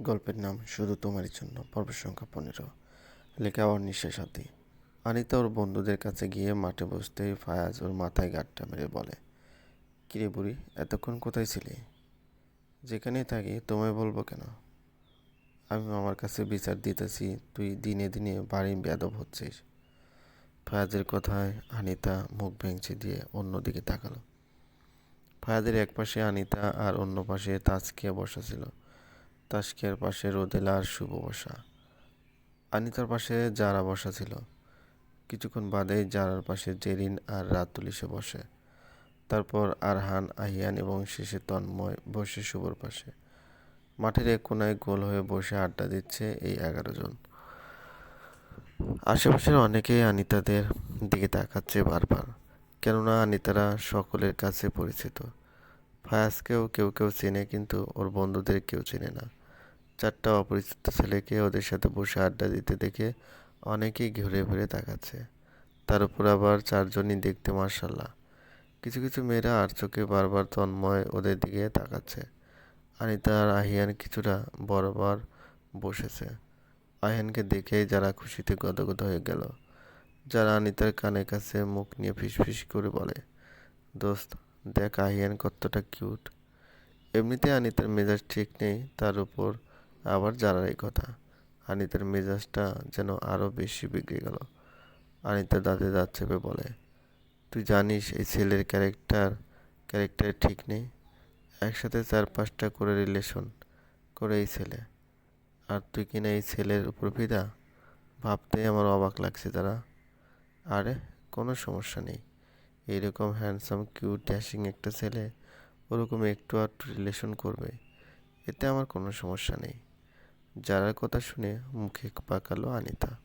গল্পের নাম শুধু তোমারই জন্য, পর্ব সংখ্যা পনেরো। লেখা অনিশ্বাস সাথী আনিতা ওর বন্ধুদের কাছে গিয়ে মাঠে বসতেই ফায়াজ ওর মাথায় গাঁটটা মেরে বলে, কিরে বুড়ি, এতক্ষণ কোথায় ছিলি? যেখানেই থাকি, তোমায় বলব কেন? আমি আমার কাছে বিচার দিতেছি, তুই দিনে দিনে বাড়ি বেদব হচ্ছিস। ফায়াজের কথায় আনিতা মুখ ভেঙচি দিয়ে অন্যদিকে তাকালো। ফায়াজের এক পাশে আনিতা আর অন্য পাশে তাজকিয়া বসা ছিল। তাস্কিয়ার পাশে রোদেলা আর শুভ বসা। আনিতার পাশে যারা বসা ছিল। কিছুক্ষণ বাদেই জারার পাশে জেরিন আর রাতুল এসে বসে। তারপর আরহান, আহিয়ান এবং শেষে তন্ময় বসে শুভর পাশে। মাঠের এক কোনায় গোল হয়ে বসে আড্ডা দিচ্ছে এই এগারো জন। আশেপাশের অনেকেই আনিতাদের দিকে তাকাচ্ছে বারবার, কেননা আনিতারা সকলের কাছে পরিচিত। ফায়াজকেও কেউ কেউ চেনে, কিন্তু ওর বন্ধুদের কেউ চেনে না। চারটা অপরিচিত ছেলেকে ওদের সাথে বসে আড্ডা দিতে দেখে অনেকেই ঘুরে ঘুরে তাকাচ্ছে। তার উপর আবার চারজনই দেখতে মার্শাল্লাহ কিছু কিছু মেয়েরা আর চোখে বারবার তন্ময় ওদের দিকে তাকাচ্ছে। আনিতা আর আহিয়ান কিছুটা বরাবর বসেছে। আহিয়ানকে দেখেই যারা খুশিতে গদগদ হয়ে গেল, যারা আনিতার কানের কাছে মুখ নিয়ে ফিসফিস করে বলে, দোস্ত, দেখ আহিয়ান কতটা কিউট। এমনিতে আনিতার মেজাজ ঠিক নেই, তার উপর আবার যারার এই কথা। আনিতার মেজাজটা যেন আরও বেশি বিগড়ে গেল। আনিতা দাঁতে দাঁত চেপে বলে, তুই জানিস এই ছেলের ক্যারেক্টার ক্যারেক্টার ঠিক নেই? একসাথে চার পাঁচটা করে রিলেশন করে এই ছেলে। আর তুই কিনা এই ছেলের উপর ফিদা ভাবতেই আমার অবাক লাগছে তারা। আরে, কোনো সমস্যা নেই। এইরকম হ্যান্ডসাম কিউট ড্যাশিং একটা ছেলে ওরকম একটু আধটু রিলেশন করবে। এতে আমার কোনো সমস্যা নেই। যারার কথা শুনে মুখে পাকালো আনিতা।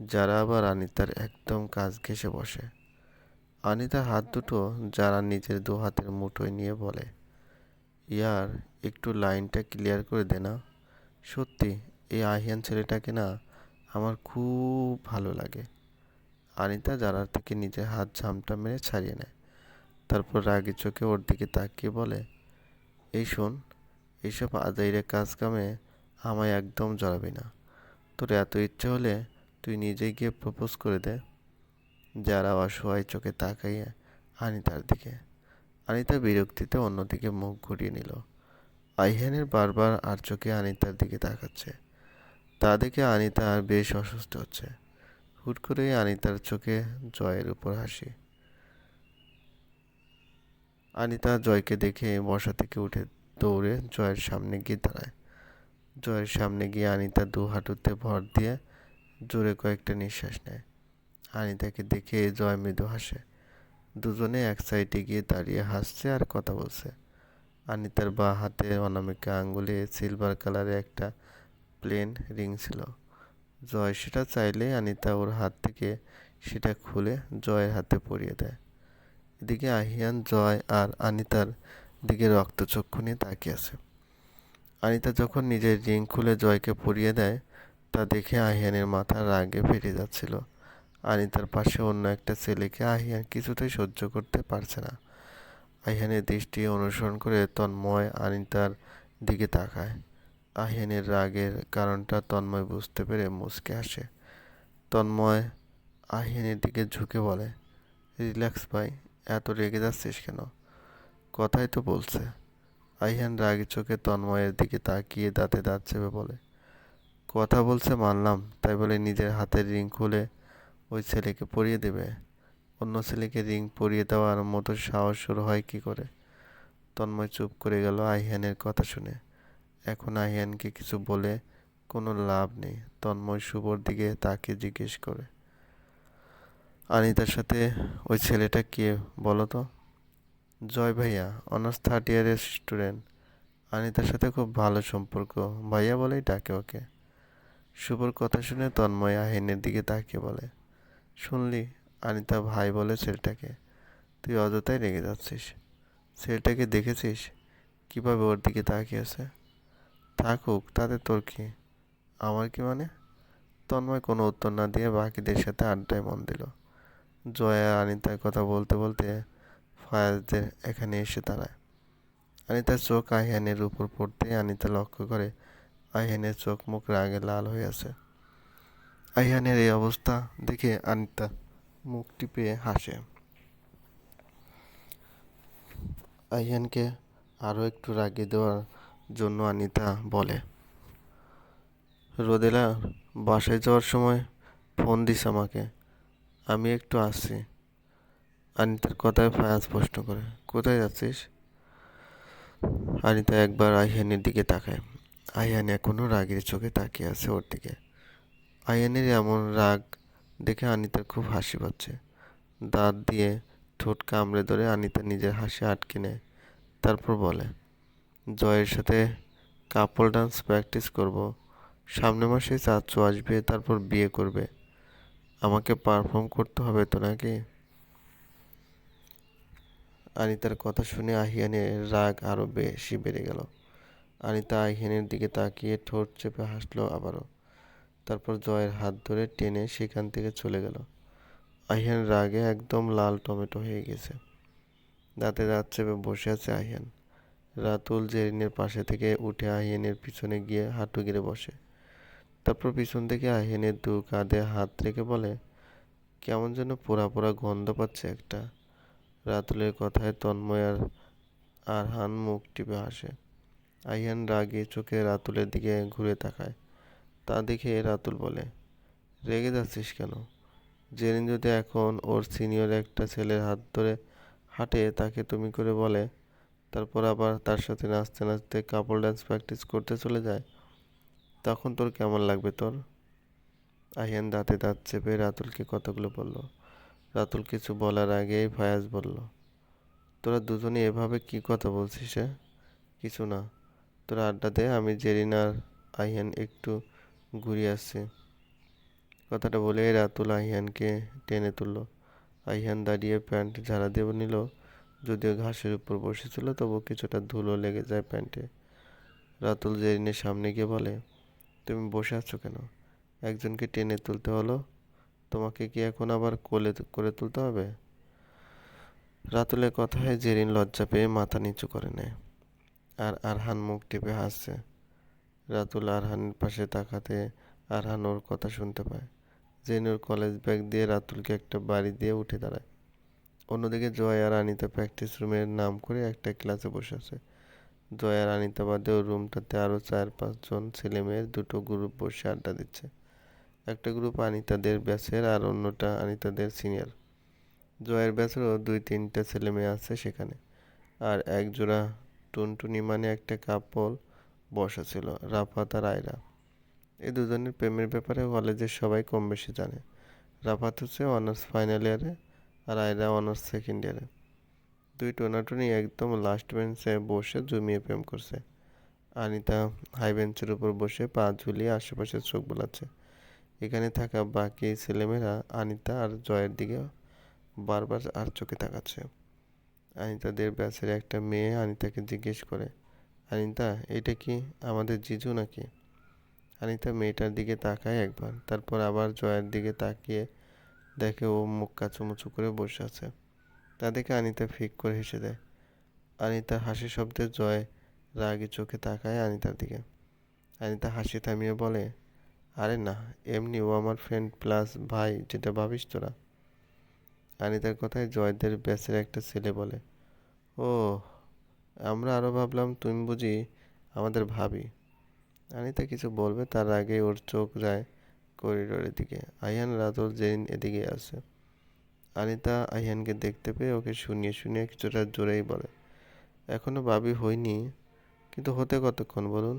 যারা আবার আনিতার একদম কাজ ঘেসে বসে। আনিতার হাত দুটো যারা নিজের দু হাতের মুঠোয় নিয়ে বলে, ইয়ার, একটু লাইনটা ক্লিয়ার করে দে না। সত্যি, এই আহিয়ান ছেলেটাকে না আমার খুব ভালো লাগে। আনিতা যারার থেকে নিজের হাত ঝামটা মেরে ছাড়িয়ে নেয়। তারপর রাগি চোখে ওর দিকে তাকিয়ে বলে, এই শোন এইসব আদাইরে কাজ কামে আমায় একদম জড়াবি না। তোর এত ইচ্ছে হলে তুই নিজে গিয়ে প্রপোজ করে দে। যারা অসহায় চোখে তাকাইয়ে আনিতার দিকে। আনিতা বিরক্তিতে অন্যদিকে মুখ ঘুরিয়ে নিল। আইহানের বারবার আর চোখে আনিতার দিকে তাকাচ্ছে। তা দেখে আনিতা আর বেশ অসুস্থ হচ্ছে। হুট করে আনিতার চোখে জয়ের উপর হাসি। আনিতা জয়কে দেখে বসা থেকে উঠে দৌড়ে জয়ের সামনে গিয়ে দাঁড়ায়। জয়ের সামনে গিয়ে আনিতা দু হাঁটুতে ভর দিয়ে জোরে কয়েকটা নিঃশ্বাস নেয়। আনিতাকে দেখে জয় মৃদু হাসে। দুজনে এক সাইডে গিয়ে দাঁড়িয়ে হাসছে আর কথা বলছে। আনিতার বা হাতে অনামিকা আঙ্গুলে সিলভার কালারের একটা প্লেন রিং ছিল। জয় সেটা চাইলে আনিতা ওর হাত থেকে সেটা খুলে জয়ের হাতে পরিয়ে দেয়। এদিকে আহিয়ান, জয় আর আনিতার দিকে রক্তচক্ষু নিয়ে তাকিয়ে আছে। আনিতা যখন নিজের রিং খুলে জয়কে পরিয়ে দেয়, তা দেখে আহিয়ানের মাথা রাগে ফেটে যাচ্ছিল। আনিতার পাশে অন্য একটা ছেলেকে আহিয়ান কিছুতেই সহ্য করতে পারছে না। আহিয়ানের দৃষ্টি অনুসরণ করে তন্ময় আনিতার দিকে তাকায়। আহিয়ানের রাগের কারণটা তন্ময় বুঝতে পেরে মুচকে আসে। তন্ময় আহিয়ানের দিকে ঝুঁকে বলে, রিল্যাক্স ভাই, এত রেগে যাচ্ছিস কেন? কথাই তো বলছে। আহিয়ান রাগি চোখে তন্ময়ের দিকে তাকিয়ে দাঁতে দাঁত চেপে বলে, কথা বলছে মানলাম, তাই বলে নিজের হাতের রিং খুলে ওই ছেলেকে পরিয়ে দেবে। অন্য ছেলেকে রিং পরিয়ে দেওয়ার মতো সাহস শুরু হয় কি করে? তন্ময় চুপ করে গেল আহিয়ানের কথা শুনে। এখন আহিয়ানকে কিছু বলে কোনো লাভ নেই। তন্ময় শুভর দিকে তাকে জিজ্ঞেস করে, আনিতার সাথে ওই ছেলেটা কে বলো তো? জয় ভাইয়া অনার্স থার্ড ইয়ারের স্টুডেন্ট আনিতার সাথে খুব ভালো সম্পর্ক। ভাইয়া বলেই ডাকে ওকে। শুভর কথা শুনে তন্ময় আহিনের দিকে তাকিয়ে বলে, শুনলি? আনিতা ভাই বলে, ছেলেটাকে। তুই অযথাই রেগে যাচ্ছিস। ছেলেটাকে দেখেছিস? কীভাবে ওর দিকে তাকিয়েছে থাকুক, তাতে তোর কি? আমার কি মানে? তন্ময় কোনো উত্তর না দিয়ে বাকিদের সাথে আড্ডায় মন দিল। জয়া আনিতার কথা বলতে বলতে ফায়াজদের এখানে এসে দাঁড়ায়। আনিতার চোখ আহিয়ানের উপর পড়তে আনিতা লক্ষ্য করে আহিয়ানের চোখ মুখ রাগে লাল হয়ে আছে। আহিয়ানের এই অবস্থা দেখে আনিতা মুখ টিপে হাসে। আহিয়ানকে আরও একটু রাগিয়ে দেওয়ার জন্য আনিতা বলে, রোদেলা, বাসায় যাওয়ার সময় ফোন দিস আমাকে, আমি একটু আসছি। আনিতার কথায় ফায়াজ প্রশ্ন করে, কোথায় যাচ্ছিস? আনিতা একবার আহিয়ানের দিকে তাকায়। আহিয়ান এখনও রাগের চোখে তাকিয়ে আছে ওর দিকে। আহিয়ানের এমন রাগ দেখে আনিতার খুব হাসি পাচ্ছে। দাঁত দিয়ে ঠোঁট কামড়ে ধরে আনিতা নিজের হাসি আটকে নেয়। তারপর বলে, জয়ের সাথে কাপল ডান্স প্র্যাকটিস করব। সামনের মাসে চাচু আসবে, তারপর বিয়ে করবে। আমাকে পারফর্ম করতে হবে তো নাকি? আনিতার কথা শুনে আহিয়ানের রাগ আরও বেশি বেড়ে গেল। আনিতা আহিয়ানের দিকে তাকিয়ে ঠোঁট চেপে হাসলো আবারও। তারপর জয়ের হাত ধরে টেনে সেখান থেকে চলে গেল। আহিয়ান রাগে একদম লাল টমেটো হয়ে গেছে। দাঁতে দাঁত চেপে বসে আছে আহিয়ান। রাতুল জেরিনের পাশে থেকে উঠে আহিয়ানের পিছনে গিয়ে হাঁটু গিরে বসে। তারপর পিছন থেকে আহিয়ানের দু কাঁধে হাত রেখে বলে, কেমন যেন পোড়া পোড়া গন্ধ পাচ্ছে একটা। রাতুলের কথায় তন্ময় আর আরহান মুখ টিপে হাসে। আহিয়ান রাগে চোখে রাতুলের দিকে ঘুরে তাকায়। তা দেখে রাতুল বলে, রেগে যাচ্ছিস কেন? জেরিন যদি এখন ওর সিনিয়র একটা ছেলের হাত ধরে হাঁটে, তাকে তুমি করে বলে, তারপর আবার তার সাথে নাচতে নাচতে কাপড় ডান্স প্র্যাকটিস করতে চলে যায়, তখন তোর কেমন লাগবে তোর? আহিয়ান দাঁতে দাঁত চেপে রাতুলকে কতগুলো বলল রাতুল কিছু বলার আগেই ফায়াজ বলল, তোরা দুজনে এভাবে কি কথা বলছিস হ্যাঁ কিছু না। তোরা আড্ডা দে, আমি জেরিন আর আহিয়ান একটু ঘুরিয়ে আসছি। কথাটা বলে রাতুল আহিয়ানকে টেনে তুলল। আহিয়ান দাঁড়িয়ে প্যান্ট ঝাড়া দিয়ে নিল, যদিও ঘাসের উপর বসেছিল, তবু কিছুটা ধুলো লেগে যায় প্যান্টে। রাতুল জেরিনের সামনে গিয়ে বলে, তুমি বসে আছো কেন? একজনকে টেনে তুলতে হলো তোমাকে কি এখন আবার কোলে করে তুলতে হবে? রাতুলের কথায় জেরিন লজ্জা পেয়ে মাথা নিচু করে নেয়। আর আরহান মুখ টিপে হাসছে। রাতুল আরহানের পাশে তাকাতে আরহান ওর কথা শুনতে পায়। জেন ওর কলেজ ব্যাগ দিয়ে রাতুলকে একটা বাড়ি দিয়ে উঠে দাঁড়ায়। অন্যদিকে জয় আর আনিতা প্র্যাকটিস রুমের নাম করে একটা ক্লাসে বসে আছে। জয় আর আনিতা বাদে ওর রুমটাতে আরও চার পাঁচজন ছেলে মেয়ের দুটো গ্রুপ বসে আড্ডা দিচ্ছে। একটা গ্রুপ আনিতাদের ব্যাচের আর অন্যটা আনিতাদের সিনিয়র জয়ের ব্যাচেরও দুই তিনটা ছেলে মেয়ে আছে সেখানে। আর এক জোড়া টুনটুনি মানে একটা কাপল বসা ছিল রাফাত আর আয়রা। এই দুজনের প্রেমের ব্যাপারে কলেজের সবাই কম বেশি জানে। রাফাত হচ্ছে অনার্স ফাইনাল ইয়ারে আর আয়রা অনার্স সেকেন্ড ইয়ারে দুই টোনাটুনি একদম লাস্ট বেঞ্চে বসে জমিয়ে প্রেম করছে। আনিতা হাই বেঞ্চের উপর বসে পা ঝুলিয়ে আশেপাশে চোখ বোলাচ্ছে। এখানে থাকা বাকি ছেলেমেয়েরা আনিতা আর জয়ের দিকে বারবার আর চোখে তাকাচ্ছে। আনিতাদের ব্যাচের একটা মেয়ে আনিতাকে জিজ্ঞেস করে, আনিতা, এটা কি আমাদের জিজু নাকি? আনিতা মেয়েটার দিকে তাকায় একবার, তারপর আবার জয়ের দিকে তাকিয়ে দেখে ও মুখ কাচুমুচু করে বসে আছে। তাদেরকে আনিতা ফিক করে হেসে দেয়। আনিতার হাসি শব্দে জয় রাগি চোখে তাকায় আনিতার দিকে। আনিতা হাসি থামিয়ে বলে আরে না, এমনি ও আমার ফ্রেন্ড প্লাস ভাই, যেটা ভাবিস তোরা। আনিতার কথায় জয়দের ব্যাচের একটা ছেলে বলে। ও আমরা আরও ভাবলাম তুমি বুঝি আমাদের ভাবি। আনিতা কিছু বলবে, তার আগে ওর চোখ যায় করিডোরের দিকে। আইয়ান রাতুল জেরিন এদিকে আসে। আনিতা আইয়ানকে দেখতে পেয়ে ওকে শুনিয়ে শুনিয়ে কিছুটা জোরেই বলে, এখনও ভাবি হয়নি, কিন্তু হতে কতক্ষণ বলুন?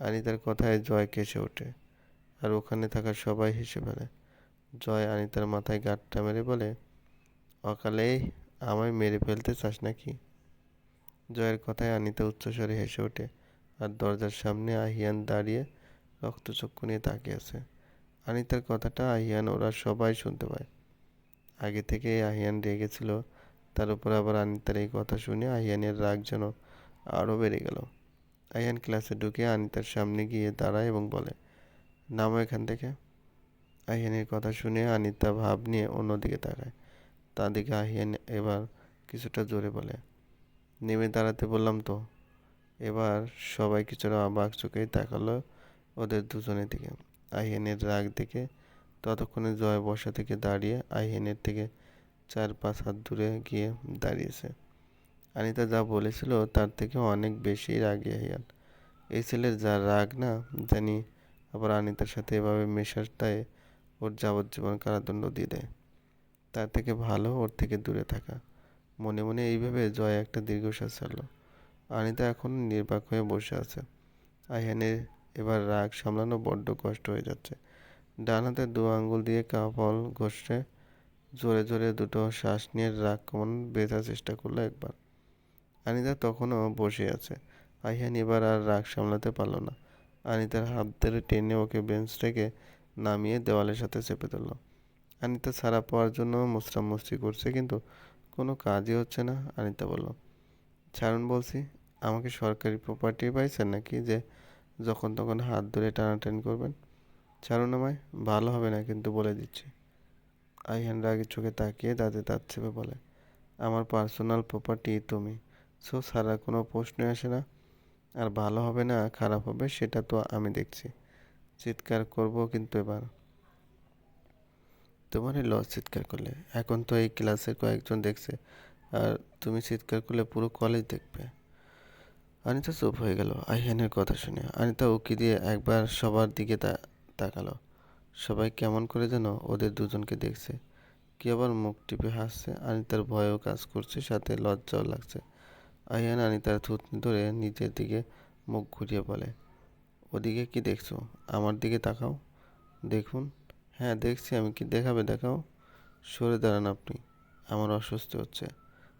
আনিতার কথায় জয় কেসে ওঠে, আর ওখানে থাকা সবাই হেসে ফেলে। জয় আনিতার মাথায় গাঁটটা মেরে বলে অকালেই আমায় মেরে ফেলতে চাস নাকি? জয়ের কথায় আনিতা উচ্চস্বরে হেসে ওঠে, আর দরজার সামনে আহিয়ান দাঁড়িয়ে রক্তচক্ষু নিয়ে তাকিয়ে আছে। আনিতার কথাটা আহিয়ান ওরা সবাই শুনতে পায়। আগে থেকে আহিয়ান রেগেছিল তার উপর আবার আনিতার এই কথা শুনে আহিয়ানের রাগ যেন আরও বেড়ে গেল। আহিয়ান ক্লাসে ঢুকে আনিতার সামনে গিয়ে দাঁড়ায় এবং বলে, নামো এখান থেকে। আহিয়ানের কথা শুনে আনিতা ভাব নিয়ে অন্যদিকে তাকায়। তাদিকে আহিয়ান এবার কিছুটা জোরে বলে, নেমে দাঁড়াতে বললাম তো। এবার সবাই কিছুটা অবাক চোখেই তাকালো ওদের দুজনের দিকে। আহিয়ানের রাগ দেখে ততক্ষণে জয় বসা থেকে দাঁড়িয়ে আহিয়ানের থেকে চার পাঁচ হাত দূরে গিয়ে দাঁড়িয়েছে। আনিতা যা বলেছিল, তার থেকে অনেক বেশি রাগী আহিয়ান এই ছেলের যা রাগ না, জানি আবার আনিতার সাথে এভাবে মেশাটায় ওর যাবজ্জীবন কারাদণ্ড দিয়ে দেয়। তার থেকে ভালো ওর থেকে দূরে থাকা। মনে মনে এইভাবে জয় একটা দীর্ঘশ্বাস ছাড়লো। আনিতা এখন নির্বাক হয়ে বসে আছে। আইহানের এবার রাগ সামলানো বড্ড কষ্ট হয়ে যাচ্ছে। ডান হাতে দু আঙ্গুল দিয়ে কাপল ঘষে, জোরে জোরে দুটো শ্বাস নিয়ে রাগ কমানোর বেঁধার চেষ্টা করল একবার। আনিতা তখনও বসে আছে। আইহান এবার আর রাগ সামলাতে পারল না। আনিতার হাত ধরে টেনে ওকে বেঞ্চ থেকে নামিয়ে দেওয়ালের সাথে চেপে ধরল। আনিতা ছাড়া পাওয়ার জন্য মুচড়ামুচড়ি করছে কিন্তু কোনো কাজই হচ্ছে না আনিতা বলল। ছাড়ুন বলছি, আমাকে সরকারি প্রপার্টি পাইছেন নাকি যে যখন তখন হাত ধরে টানাটানি করবেন? ছাড়ুন আমায়, ভালো হবে না কিন্তু বলে দিচ্ছি। আইহান রাগের চোখে তাকিয়ে দাঁতে দাঁত চেপে বলে, আমার পার্সোনাল প্রপার্টি তুমি। সো সারা কোনো প্রশ্ন আসে না। আর ভালো হবে না, খারাপ হবে, সেটা তো আমি দেখছি। চিৎকার করব কিন্তু এবার। তোমারই লস চিৎকার করলে, এখন তো এই ক্লাসের কয়েকজন দেখছে, আর তুমি চিৎকার করলে পুরো কলেজ দেখবে। অনিতা চুপ হয়ে গেল আহিয়ানের কথা শুনে। অনিতা উকি দিয়ে একবার সবার দিকে তাকালো। সবাই কেমন করে যেন ওদের দুজনকে দেখছে। কি আবার মুখ টিপে হাসছে, অনিতার ভয়ও কাজ করছে, সাথে লজ্জাও লাগছে। আহিয়ান অনিতার থুতনি ধরে নিজের দিকে মুখ ঘুরিয়ে বলে, ওদিকে কি দেখছ? আমার দিকে তাকাও। দেখুন। হ্যাঁ দেখছি। আমি কি দেখাবে? দেখাও। সরে দাঁড়ান আপনি। আমার অস্বস্তি হচ্ছে।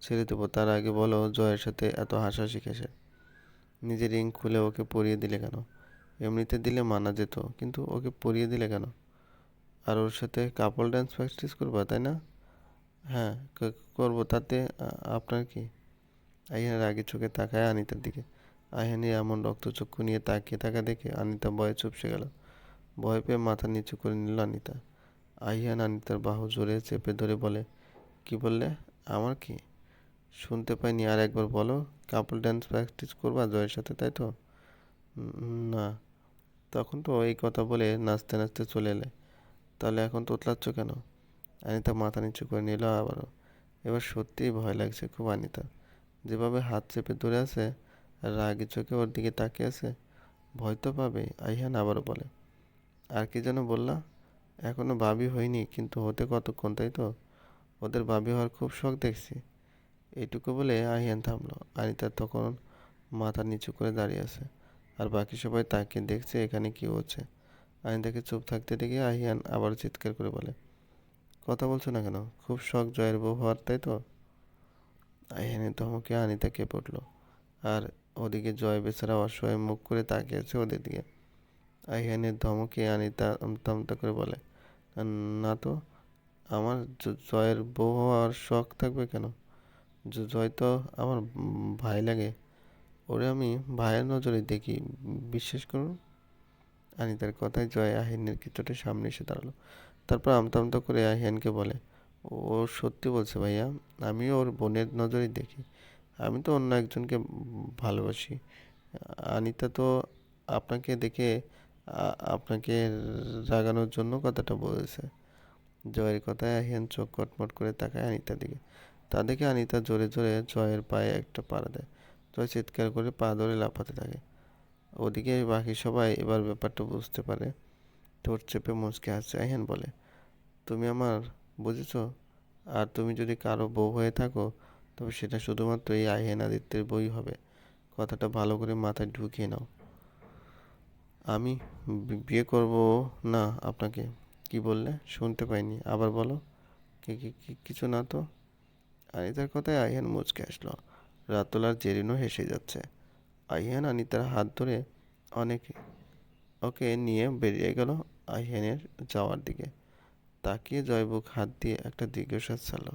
ছেড়ে দেবো। তার আগে বলো, জয়ের সাথে এত হাসাহাসি কিসের? নিজের রিং খুলে ওকে পরিয়ে দিলে কেন? এমনিতে দিলে মানা যেত, কিন্তু ওকে পরিয়ে দিলে কেন? আর ওর সাথে কাপল ড্যান্স প্র্যাকটিস করবা, তাই না? হ্যাঁ করব। তাতে আপনার কি? আইহানের আগে চোখে তাকায় আনিতার দিকে। আইহানি এমন রক্তচক্ষু নিয়ে তাকিয়ে থাকা দেখে আনিতা ভয়ে চুপসে গেল। ভয় পেয়ে মাথা নিচু করে নিল আনিতা। আইহান আনিতার বাহু জোরে চেপে ধরে বলে, কি বললে? আমার কি? শুনতে পাইনি আর একবার বলো, কাপল ড্যান্স প্র্যাকটিস করবা জয়ের সাথে, তাই তো? না। তখন তো এই কথা বলে নাচতে নাচতে চলে এলে। তাহলে এখন তোতলাচ্ছ কেন? আনিতা মাথা নিচু করে নিল আবারও। এবার সত্যিই ভয় লাগছে খুব আনিতা যেভাবে হাত চেপে ধরে আছে আর রাগি চোখে ওর দিকে তাকিয়ে আছে, ভয় তো পাবে, আইহান আবারও বলে। আর কি যেন বললা, এখনও ভাবি হয়নি, কিন্তু হতে কতক্ষণ, তাই তো? ওদের ভাবি হওয়ার খুব শখ দেখছি। এইটুকু বলে আহিয়ান থামলো। আনিতা তখন মাথা নিচু করে দাঁড়িয়ে আছে, আর বাকি সবাই তাকিয়ে দেখছে, এখানে কি হচ্ছে। আনিতাকে চুপ থাকতে দেখে আহিয়ান আবার চিৎকার করে বলে, কথা বলছো না কেন? খুব শখ, জয়ের বউ হওয়ার, তাই তো? আহিয়ানের ধমকে আনিতা কেঁপে উঠল আর ওদিকে জয় বেচারা অসহায় মুখ করে তাকিয়ে আছে ওদের দিকে। আহিয়ানের ধমকে আনিতা আমতা করে বলে, না তো, আমার জয়ের বউ হওয়ার শখ থাকবে কেন? জয় তো আমার ভাই লাগে। ওরে আমি ভাইয়ের নজরে দেখি, বিশ্বাস করুন? আনিতার কথায় জয় আহিনের কিছুটা সামনে এসে দাঁড়াল। তারপর আমতা আমতা করে আহিয়ানকে বলে ও সত্যি বলছে ভাইয়া, আমিও ওর বোনের নজরেই দেখি। আমি তো অন্য একজনকে ভালোবাসি। আনিতা তো আপনাকে দেখে আপনাকে রাগানোর জন্য কথাটা বলেছে। জয়ের কথায় আহিয়ান চোখ কটমট করে তাকায় আনিতার দিকে। তা দেখে আনিতা জোরে জোরে জয়ের পায়ে একটা পাড়া দেয়। জয় চিৎকার করে পা ধরে লাফাতে থাকে। ওদিকে বাকি সবাই এবার ব্যাপারটা বুঝতে পারে। ঠোঁট চেপে মুচকে হাসছে। আহিয়ান বলে, তুমি আমার বুঝেছ? আর তুমি যদি কারও বউ হয়ে থাকো, তবে সেটা শুধুমাত্র এই আহিয়ান আদিত্যের বই হবে। কথাটা ভালো করে মাথায় ঢুকিয়ে নাও। আমি বিয়ে করব না আপনাকে। কি বললে? শুনতে পাইনি। আবার বলো। কি কি, কি- কিছু না তো? আনিতার কথায় আইহান মুচকে আসলো। রাতুল আর জেরিনও হেসে যাচ্ছে। আইহান আনিতার হাত ধরে অনেক, ওকে নিয়ে বেরিয়ে গেল আইহানের যাওয়ার দিকে। তাকিয়ে জয়বুক হাত দিয়ে একটা দীর্ঘশ্বাস ছাড়লো।